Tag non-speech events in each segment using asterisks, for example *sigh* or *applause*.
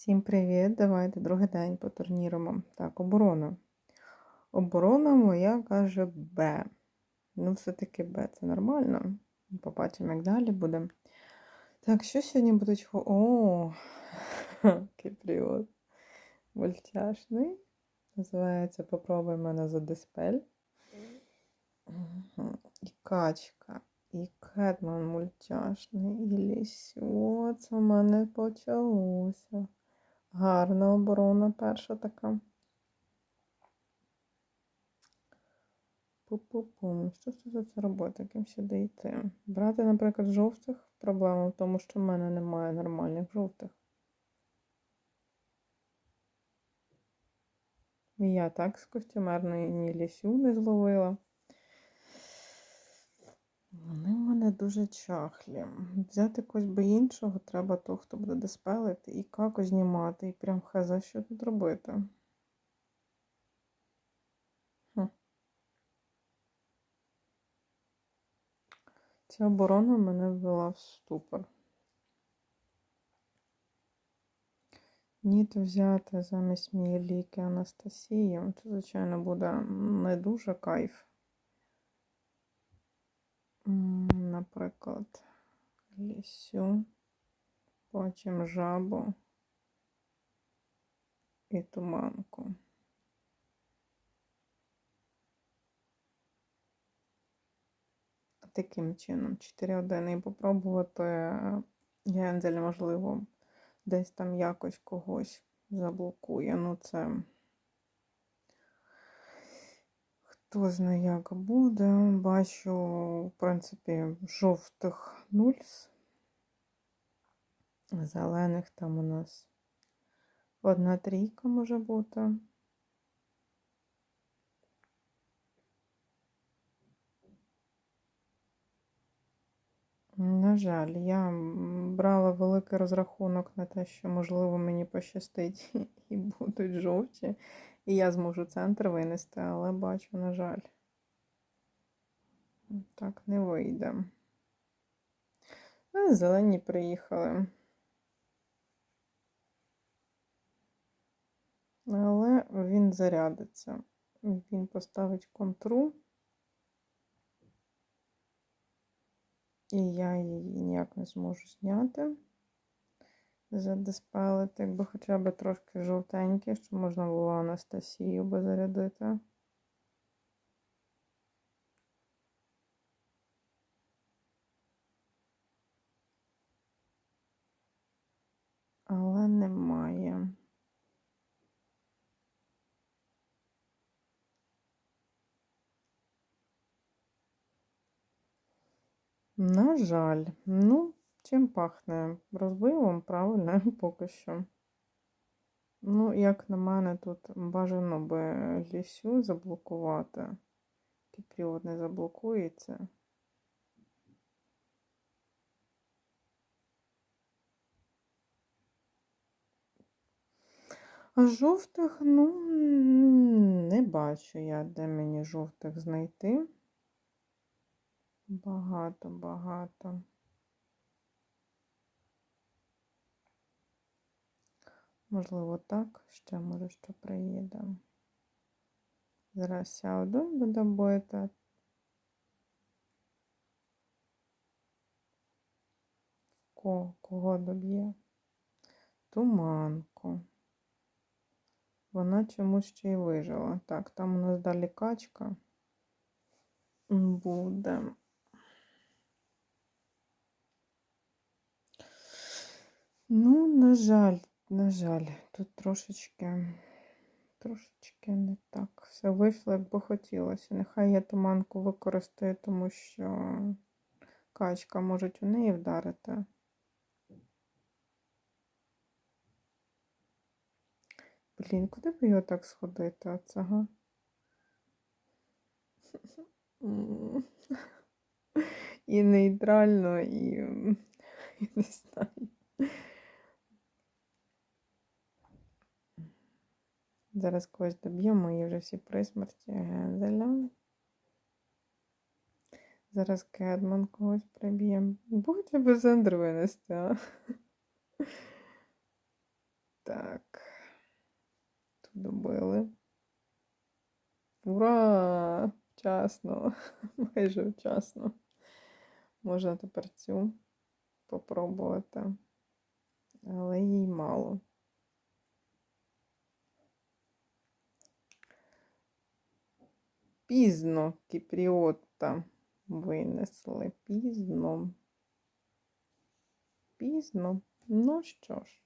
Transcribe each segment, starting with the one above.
Всім привіт! Давайте другий день по турнірам. Так, оборона. Оборона моя каже Б. Ну, все-таки Б, це нормально. Побачимо, як далі буде. Так, що сьогодні будуть. О, *laughs* кипріот. Мультяшний. Називається Попробуй мене за диспель. І качка. І Кетман мультяшний, і лісю. Це в мене почалося. Гарна оборона перша така. Пу-пу-пум. Що це за це робити? Яким сюди йти? Брати, наприклад, жовтих. Проблема в тому, що в мене немає нормальних жовтих. Я так з костюмерної ні лісю не зловила. Вони в мене дуже чахлі. Взяти когось би іншого, треба того, хто буде диспелити, і како знімати, і прям хаза, що тут робити. Ця оборона мене ввела в ступор. Ніт взяти замість моєї ліки Анастасії. Це, звичайно, буде не дуже кайф. Наприклад, лісю, потім жабу і туманку. Таким чином, 4-1 і попробувати гензель, можливо, десь там якось когось заблокує. Ну, це. Хто знає, як буде. Бачу, в принципі, жовтих нульс. Зелених там у нас одна трійка може бути. На жаль, я брала великий розрахунок на те, що, можливо, мені пощастить *laughs* і будуть жовті. І я зможу центр винести, але бачу, на жаль, так не вийде. А зелені приїхали. Але він зарядиться. Він поставить контру. І я її ніяк не зможу зняти задиспелити, якби хоча б трошки жовтенькі, щоб можна було Анастасію би зарядити. Але немає. На жаль, ну, Чим пахне? Розбивом, правильно, *laughs* поки що. Ну, як на мене, тут бажано би лісю заблокувати. Кіпріот не заблокується. А жовтих, ну, не бачу я, де мені жовтих знайти. Багато, багато. Можливо, так, ще може що приїде. Зараз сяду, буду бити. Кого, кого доб'є? Туманку. Вона чомусь ще й вижила. Так, там у нас далі качка буде. Ну, на жаль, на жаль, тут трошечки, трошечки не так. Все вийшло, як би хотілося. Нехай я туманку використаю, тому що качка може у неї вдарити. Блін, куди б його так сходити? а цього? І нейтрально, і, *laughs* і не знаю. Зараз когось доб'ємо і вже всі при смерті Гензеля. Зараз Кедман когось приб'є. Будьте без андруйності, а. Так. Тут добили. Ура! Вчасно! *laughs* Майже вчасно. Можна тепер цю попробувати, але їй мало. Пізно кіпріота винесли. Пізно. Пізно. Ну що ж,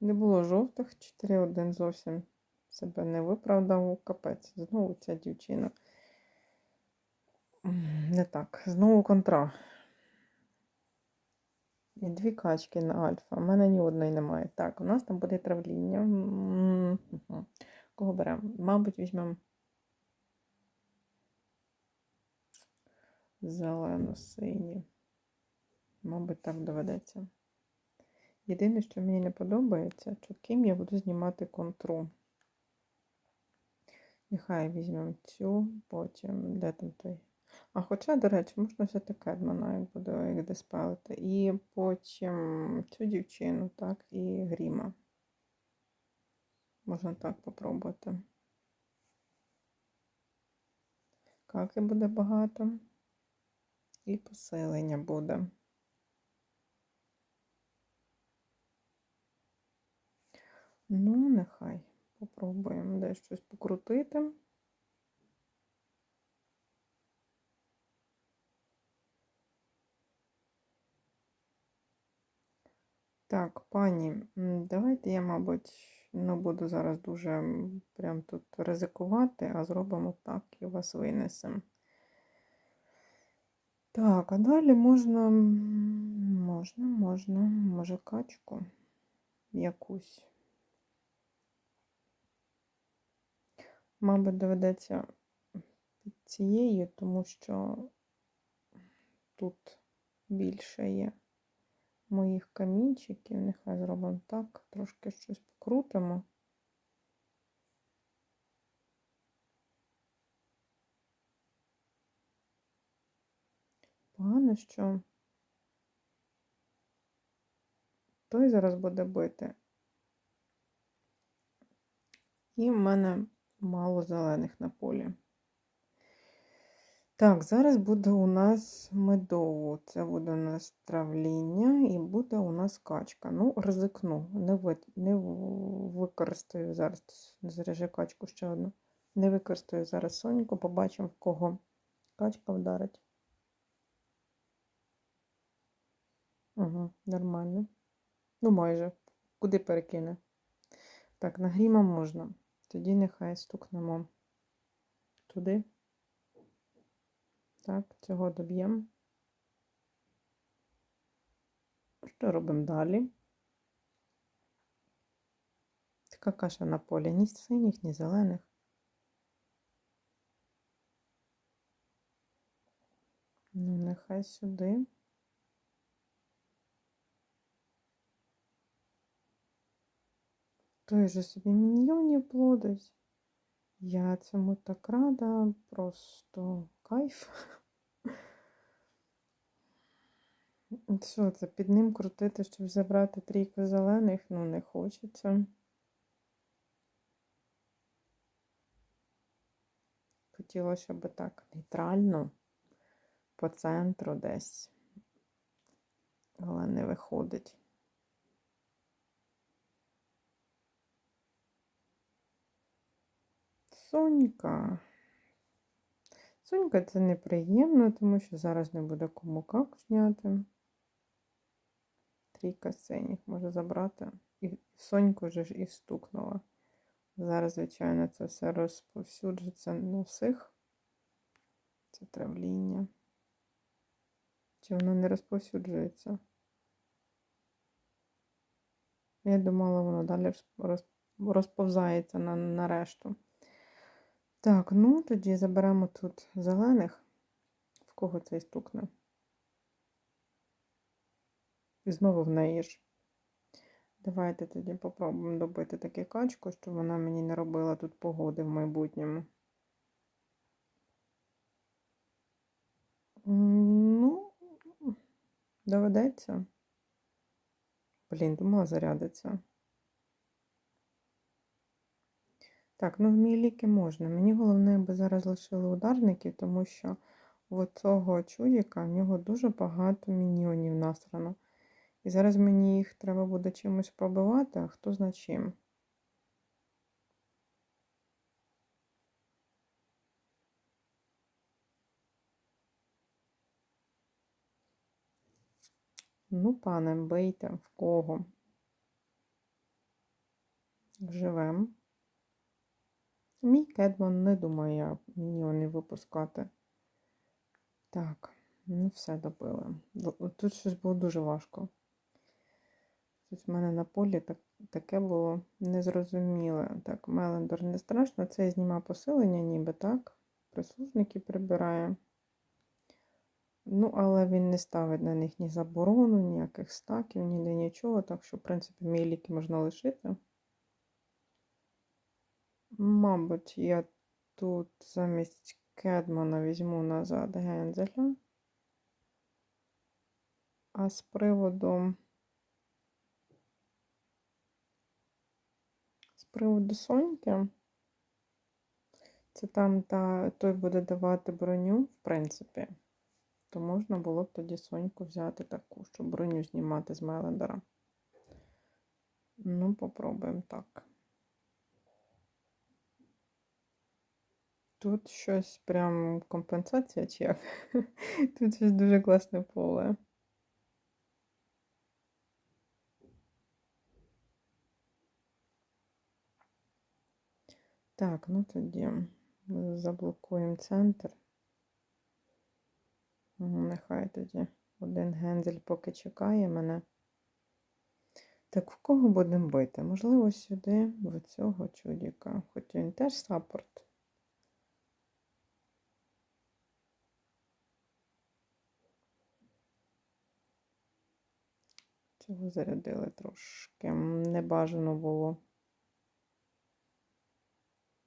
не було жовтих, 4-1 зовсім себе не виправдав. у Капець. Знову ця дівчина. Не так. Знову контра. І дві качки на альфа. У мене ні одної немає. Так, у нас там буде травління. Кого беремо? Мабуть, візьмемо зелено-сині. Мабуть, так доведеться. Єдине, що мені не подобається, чітким я буду знімати контру. Нехай візьмемо цю, потім де там той. А хоча, до речі, можна взяти Кедмана, як буде як диспелити. І потім цю дівчину, так, і Гріма. Можна так попробувати. Каки буде багато. І посилення буде. Ну, нехай. Попробуємо десь щось покрутити. Так, пані, давайте я, мабуть, не буду зараз дуже прям тут ризикувати, а зробимо так і вас винесемо. Так, а далі можна, можна, можна, може, качку якусь. Мабуть, доведеться під цією, тому що тут більше є моїх камінчиків. Нехай зробимо так, трошки щось покрутимо. Погано, що той зараз буде бити. І в мене мало зелених на полі. Так, зараз буде у нас медово. Це буде у нас травління і буде у нас качка. Ну, ризикну, не, ви, не використаю зараз. Заряжу качку ще одну. Не використаю зараз соньку, побачимо, в кого качка вдарить. Угу, нормально. Ну, майже. Куди перекине? Так, на гріма можна. Тоді нехай стукнемо туди. Так, цього доб'ємо. Що робимо далі? Така каша на полі, ні синіх, ні зелених. Ну, нехай сюди. Той же собі міньйонів плодить. Я цьому так рада, просто кайф. *laughs* Що це, під ним крутити, щоб забрати трійку зелених? Ну, не хочеться. Хотілося б так нейтрально, по центру десь. Але не виходить. Сонька. Сонька це неприємно, тому що зараз не буде кому как зняти. Трійка синіх може забрати. І Соньку вже ж і стукнула. Зараз, звичайно, це все розповсюджиться на всіх. Це травління. Чи воно не розповсюджується? Я думала, воно далі роз- розповзається на, на решту. Так, ну тоді заберемо тут зелених. В кого цей стукне? І знову в неї ж. Давайте тоді попробуємо добити таку качку, щоб вона мені не робила тут погоди в майбутньому. Ну, доведеться. Блін, думала, зарядиться. Так, ну в мій ліки можна. Мені головне, аби зараз лишили ударників, тому що у цього чудіка в нього дуже багато міньйонів насрано. І зараз мені їх треба буде чимось пробивати, а хто зна чим. Ну, пане, бийте, в кого? Живем. Мій кедмон не думаю я міньйони випускати. Так, ну все добили. Тут щось було дуже важко. Тут в мене на полі так, таке було незрозуміле. Так, Мелендор не страшно. Це знімає посилення, ніби так. Прислужники прибирає. Ну, але він не ставить на них ні заборону, ніяких стаків, ніде нічого. Так що, в принципі, мій ліки можна лишити. Мабуть, я тут замість Кедмана візьму назад Гензеля. А з приводу з приводу Соньки, це там та, той буде давати броню, в принципі, то можна було б тоді Соньку взяти таку, щоб броню знімати з Мелендера. Ну, попробуємо так. Тут щось прям компенсація чи як? *laughs* Тут щось дуже класне поле. Так, ну тоді заблокуємо центр. Нехай тоді один гензель поки чекає мене. Так, в кого будемо бити? Можливо, сюди, в цього чудіка. Хоча він теж саппорт. Цього зарядили трошки. Небажано було.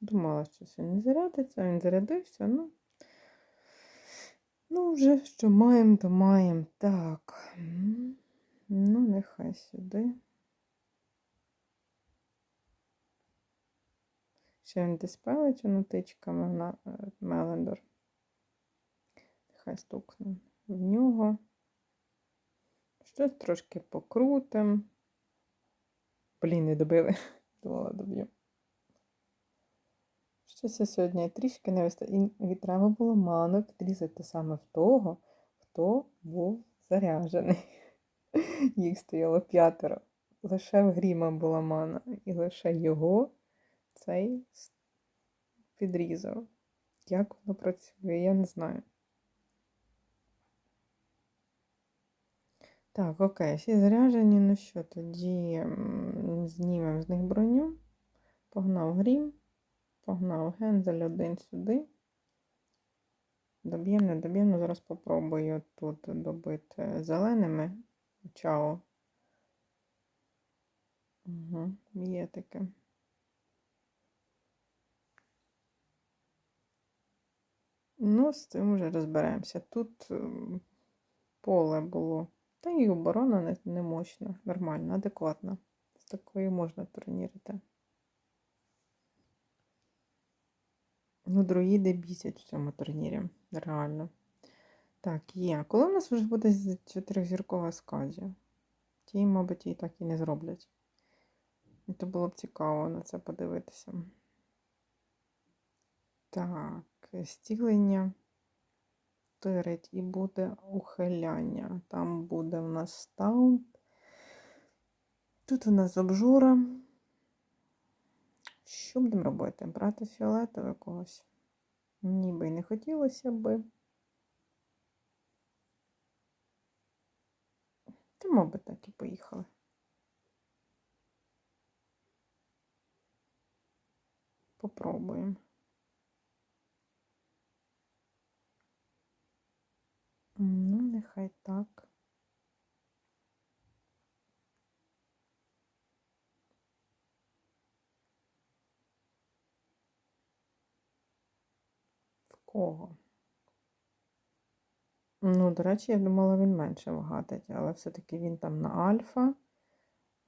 Думала, що не зарядиться, він зарядився, ну. Ну, вже що маємо, то маємо. Так. Ну, нехай сюди. Ще він диспелить нотичками на Мелендор. Нехай стукне в нього. Щось трошки покрутим. Блін, не добили. *laughs* Думала, доб'ю. Щось сьогодні трішки не вистачає. І треба було ману підрізати саме в того, хто був заряджений. *laughs* Їх стояло п'ятеро. Лише в Гріма була мана. І лише його цей підрізав. Як воно працює, я не знаю. Так, окей, всі заряджені. Ну що, тоді знімемо з них броню. Погнав грім, погнав гензель один сюди. Доб'ємо, не доб'ємо, зараз попробую тут добити зеленими чао. Угу, Є таке. Ну, з цим вже розберемося. Тут поле було. Та і оборона не, не мощна, нормальна, адекватна. З такою можна турнірити. Ну, друїди бісять в цьому турнірі, реально. Так, є. Коли у нас вже буде чотиризіркова сказія? Ті, мабуть, її так і не зроблять. І то було б цікаво на це подивитися. Так, стілення штирить і буде ухиляння. Там буде в нас стаунт. Тут у нас обжура. Що будемо робити? Брати фіолетове когось? Ніби й не хотілося би. Та, мабуть, так і поїхали. Попробуємо. Ну, нехай так. В кого? Ну, до речі, я думала, він менше вгадить, але все-таки він там на альфа.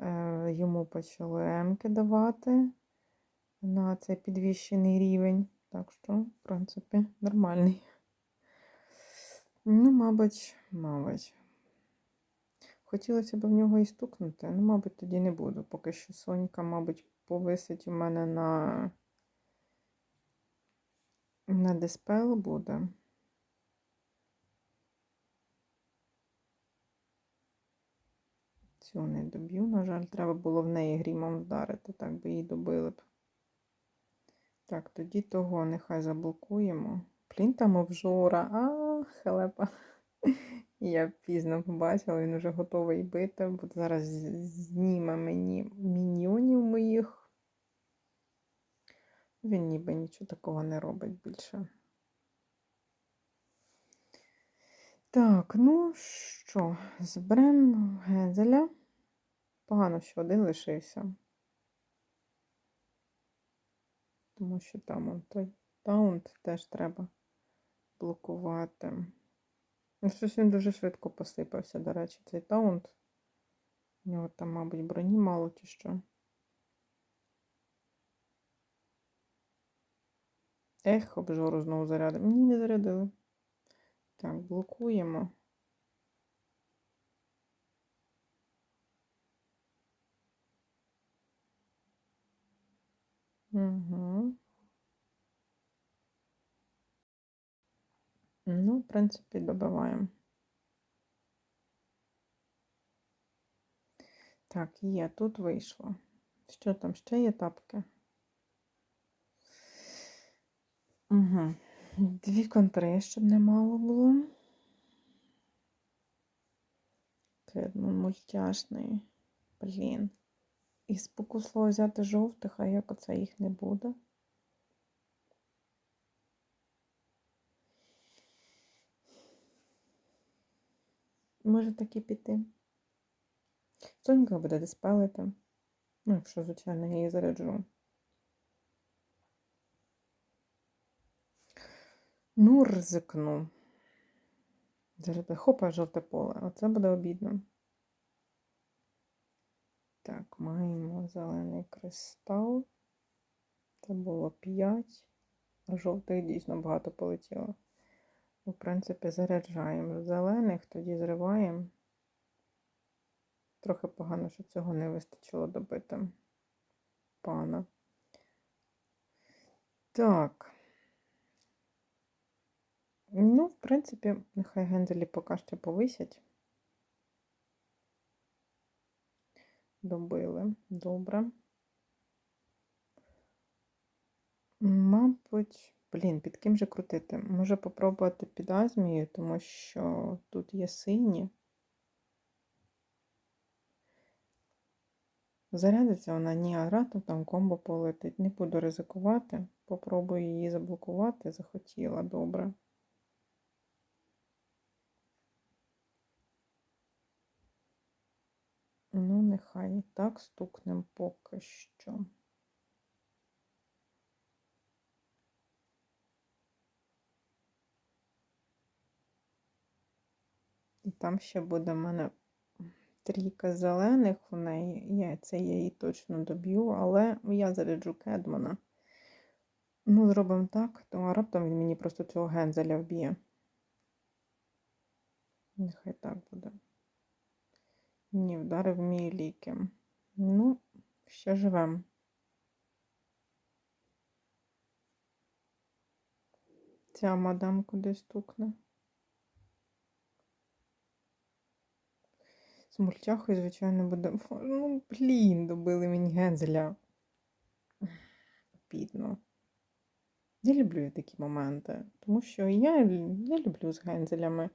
Е, Йому почали М-ки давати. на цей підвищений рівень. Так що, в принципі, нормальний. Ну, мабуть, мабуть. Хотілося б в нього і стукнути, ну, мабуть, тоді не буду. Поки що Сонька, мабуть, повисить у мене на, на диспел буде. Цю не доб'ю, на жаль, треба було в неї грімом вдарити, так би її добили б. Так, тоді того нехай заблокуємо. Блін, там обжора. А, хелепа. Я пізно побачила, він вже готовий бити, бо зараз зніме мені міньйонів моїх. Він ніби нічого такого не робить більше. Так, ну що, зберемо гензеля. Погано, що один лишився. Тому що там он той таунт теж треба блокувати. Ну, щось він дуже швидко посипався, до речі, цей таунт. У нього там, мабуть, броні мало чи що. Ех, обжору знову зарядили. Мені не зарядили. Так, блокуємо. Угу. Ну, в принципі, добиваємо. Так, є, тут вийшло. Що там ще є тапки? Угу. Дві контри, щоб не мало було. Кедмон мультяшний. Блін. І спокусло взяти жовтих, а як оце їх не буде. Може таки піти. Сонька буде диспелити. Ну, якщо, звичайно, я її заряджу. Ну, ризикну. Зараз хопа жовте поле. Оце буде обідно. Так, маємо зелений кристал. Це було 5. А жовтих дійсно багато полетіло. В принципі, заряджаємо зелених, тоді зриваємо. Трохи погано, що цього не вистачило добити пана. Так. Ну, в принципі, нехай гензелі поки що повисять. Добили. Добре. Мабуть. Блін, під ким же крутити? Може попробувати під азмію, тому що тут є сині. Зарядиться вона ні агратом, там комбо полетить. Не буду ризикувати. Попробую її заблокувати, захотіла добре. Ну, нехай так стукнем поки що. І там ще буде в мене трійка зелених у неї. Я це я її точно доб'ю, але я заряджу кедмана. Ну, зробимо так, то раптом він мені просто цього гензеля вб'є. Нехай так буде. Ні, вдарив мій ліки. Ну, ще живемо. Ця мадам кудись стукне. З мультяхою, звичайно, буде. Ну, блін, добили мені гензеля. Бідно. Я люблю такі моменти, тому що я я люблю з гензелями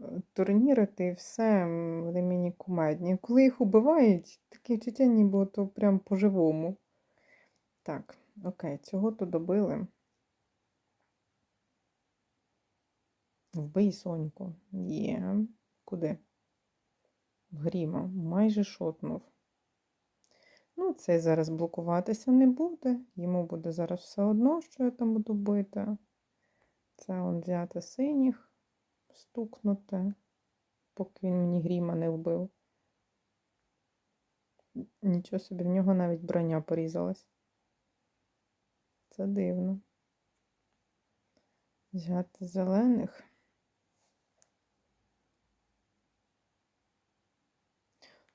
е, турнірити і все, вони мені кумедні. Коли їх убивають, таке відчуття ніби то прям по-живому. Так, окей, цього то добили. Вбий соньку. Є. Куди? Гріма, майже шотнув. Ну, цей зараз блокуватися не буде. Йому буде зараз все одно, що я там буду бити. Це он взяти синіх, стукнути, поки він мені гріма не вбив. Нічого собі, в нього навіть броня порізалась. це дивно. Взяти зелених.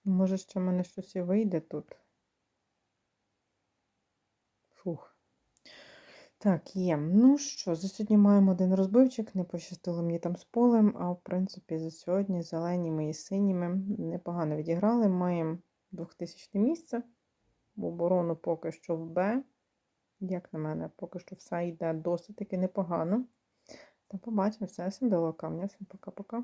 Може, ще в мене щось і вийде тут. Фух. Так, є. Ну що, за сьогодні маємо один розбивчик. Не пощастило мені там з полем, а в принципі за сьогодні зеленіми і синіми непогано відіграли. Маємо 2000 місце. Оборону поки що в Б. Як на мене, поки що все йде досить таки непогано. Та побачимо все. Всім до лока. Всім пока-пока.